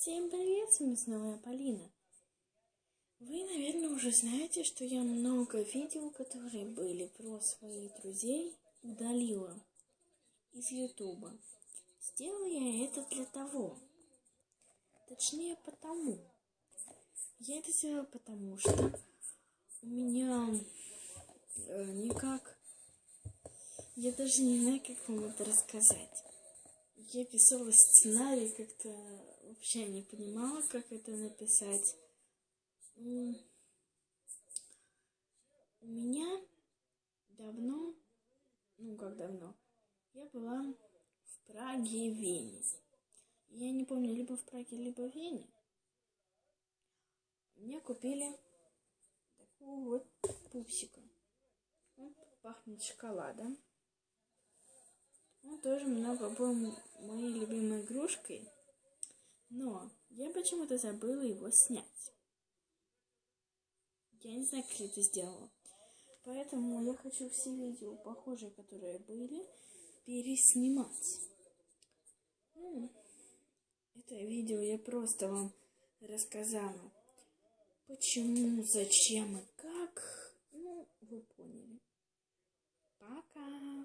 Всем привет, с вами снова я, Полина. Вы, наверное, уже знаете, что я много видео, которые были про своих друзей, удалила из Ютуба. Сделала я это для того, точнее потому. Я это сделала потому, что у меня э, никак, я даже не знаю, как вам это рассказать. Я писала сценарий как-то вообще не понимала, как это написать. У меня давно, ну как давно, я была в Праге и Вене. Я не помню, либо в Праге, либо в Вене. Мне купили такого вот пупсика. Он пахнет шоколадом. Он тоже много был моей любимой игрушкой. Но я почему-то забыла его снять. Я не знаю, как я это сделала. Поэтому я хочу все видео, похожие, которые были, переснимать. Ну, это видео я просто вам рассказала. Почему, зачем и как. Ну, вы поняли. Пока.